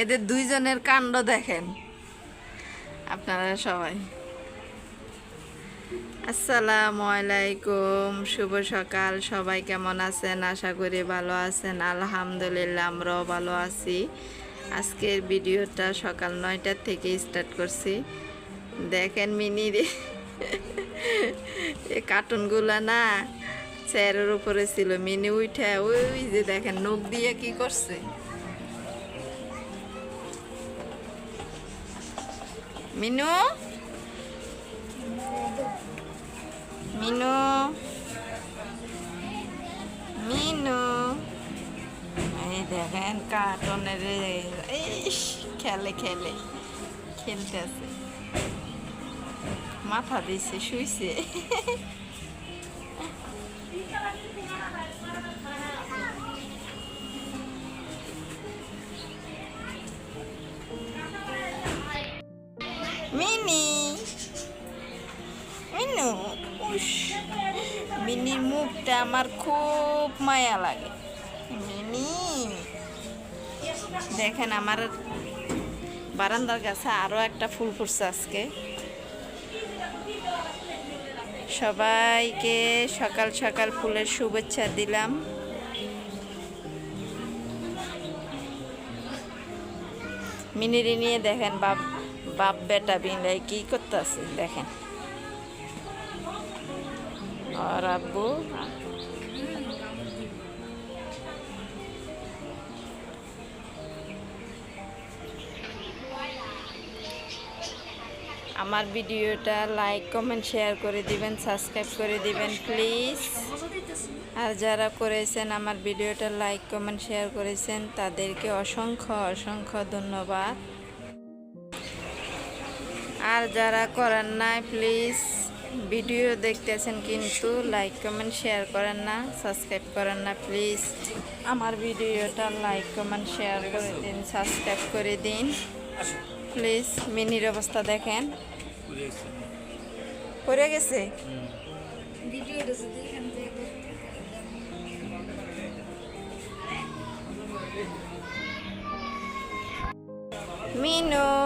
এদের দুইজনের কাণ্ড দেখেন। আপনারা সবাই। আসসালামু আলাইকুম, শুভ সকাল, সবাই কেমন আছেন? আশা করি ভালো আছেন। আলহামদুলিল্লাহ, আমরাও ভালো আছি। আজকের ভিডিওটা সকাল নয়টার থেকে স্টার্ট করছি। দেখেন মিনি রে। কার্টুনগুলো না চেয়ারের উপরে ছিল। মিনি উঠে ওই যে দেখেন, নখ দিয়ে কি করছে? মিনু? মিনু? মিনু? এই দেখেন কার্টনের খেলে খেলে খেলতে আছে মাথা দিছে শুইছে। মিনি মিনু মিনির মুখটা আমার খুব মায়া লাগে। মিনি, দেখেন আমার বারান্দার কাছে আরও একটা ফুল ফুটছে আজকে। সবাইকে সকাল সকাল ফুলের শুভেচ্ছা দিলাম। মিনিরি নিয়ে দেখেন বাপ বাপ বেটা বিলাই কি করতেছে, দেখেন। আর আব্বু? আমার ভিডিওটা লাইক কমেন্ট শেয়ার করে দিবেন সাবস্ক্রাইব করে দিবেন প্লিজ আর যারা করেছেন আমার ভিডিওটা লাইক কমেন্ট শেয়ার করেছেন, তাদেরকে অসংখ্য অসংখ্য ধন্যবাদ। আর যারা করেন না প্লিজ ভিডিও দেখতেছেন কিন্তু লাইক কমেন্ট শেয়ার করেন না সাবস্ক্রাইব করেন না প্লিজ আমার ভিডিওটা লাইক কমেন্ট শেয়ার করে দিন সাবস্ক্রাইব করে দিন। প্লিজ মিনির অবস্থা দেখেন। পড়ে গেছে? মিনু।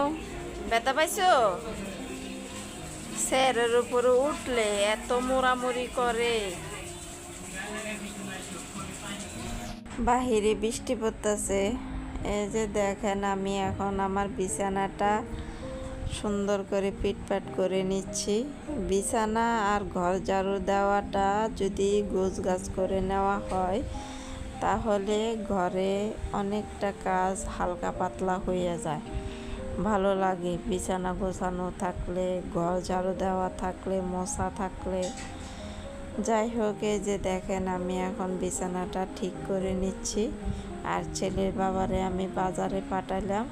ব্যথা পাইছো? স্যারের উপরে উঠলে এত মোড়ামুড়ি করে। বাহিরে বৃষ্টি পড়তেছে। এই যে দেখেন, আমি এখন আমার বিছানাটা সুন্দর করে পিটপাট করে নিচ্ছি। বিছানা আর ঘর ঝাড়ু দেওয়াটা যদি গোছ গাছ করে নেওয়া হয়, তাহলে ঘরে অনেকটা কাজ হালকা পাতলা হয়ে যায়। ভালো লাগে। বিছানা গোছানো থাকলে, ঘর ঝাড়ু দেওয়া থাকলে, মশা থাকলে। যাই হোক, এই যে দেখেন, আমি এখন বিছানাটা ঠিক করে নিচ্ছি। আর ছেলের বাবারে আমি বাজারে পাঠালাম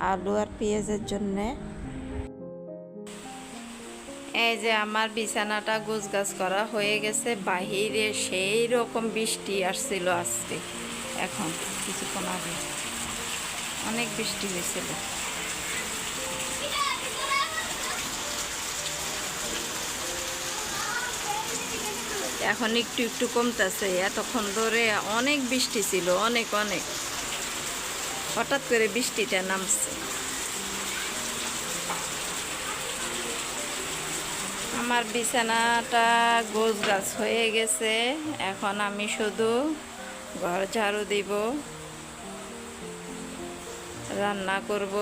আলু আর পেঁয়াজের জন্যে। এই যে আমার বিছানাটা গাছ করা হয়ে গেছে। বাহিরে সেই রকম বৃষ্টি আসছিল আজকে। এখন কিছুক্ষণ আগে। অনেক বৃষ্টি হয়েছিল। এখন একটু একটু কমতেছে। এতক্ষণ ধরে অনেক বৃষ্টি ছিল, অনেক অনেক। হঠাৎ করে বৃষ্টিটা নামছে। আমার বিছানাটা গোছ গাছ হয়ে গেছে। এখন আমি শুধু ঘর ঝাড়ু দিব, রান্না করব।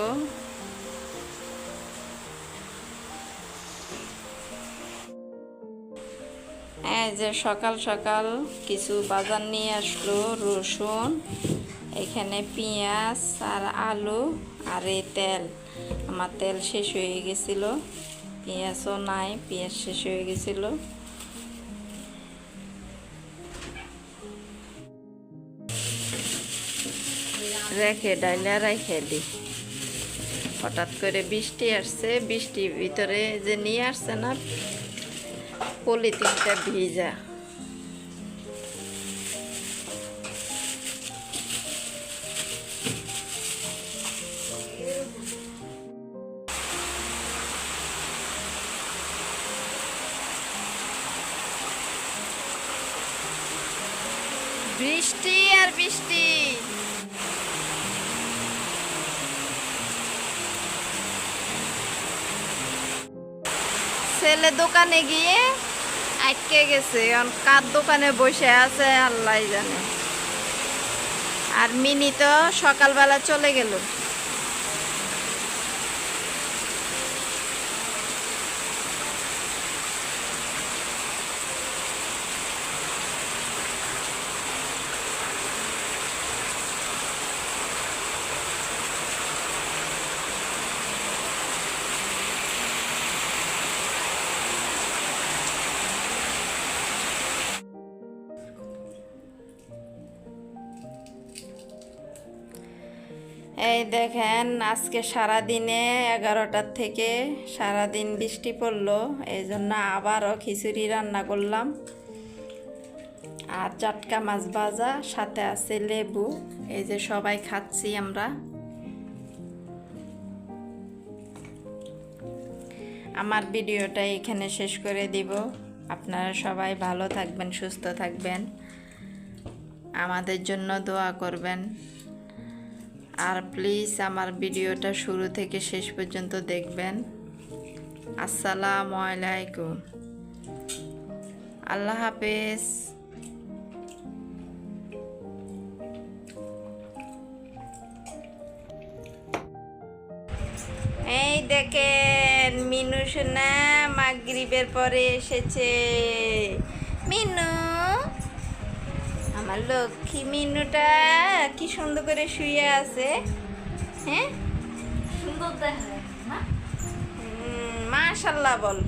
এই যে সকাল সকাল কিছু বাজার নিয়ে আসলো, রসুন, এখানে পেঁয়াজ আর আলু আর এই তেল। আমার তেল শেষ হয়ে গেছিল। পেঁয়াজও নাই, পেঁয়াজ শেষ হয়ে গেছিল। রেখে ডাইলা রেখে দি। হঠাৎ করে বৃষ্টি আসছে, বৃষ্টির ভিতরে যে নিয়ে আসছে না পলিথিনটা ভিজা। বৃষ্টি আর বৃষ্টি। ছেলে দোকানে গিয়ে আটকে গেছে কার দোকানে বসে আছে আল্লাহ জানে। আর মিনি তো সকালবেলা চলে গেল। এই দেখেন, আজকে সারা দিনে এগারোটার থেকে সারা দিন বৃষ্টি পড়ল এই জন্য আবারও খিচুড়ি রান্না করলাম। আর চাটকা মাছ ভাজা, সাথে আছে লেবু, এই যে সবাই খাচ্ছি আমরা। আমার ভিডিওটা এখানে শেষ করে দিব। আপনারা সবাই ভালো থাকবেন, সুস্থ থাকবেন। আমাদের জন্য দোয়া করবেন। আর প্লিজ আমার ভিডিওটা শুরু থেকে শেষ পর্যন্ত দেখবেন। আসসালামু আলাইকুম। আল্লাহ হাফেজ। এই দেখেন মিনু সোনা মাগরিবের পরে এসেছে। মিনু! আমার লক্ষ্মী মিনুটা কি সুন্দর করে শুয়ে আছে। হ্যাঁ? সুন্দর মাশাল্লাহ বল।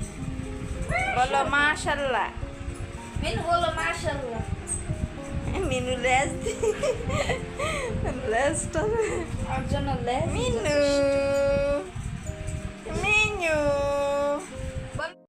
বলো মাশাল্লাহ। মিনু বলো মাশাল্লাহ। মিনু লেজ লেজটা আর জন্য লেজ মিনু। মিনু।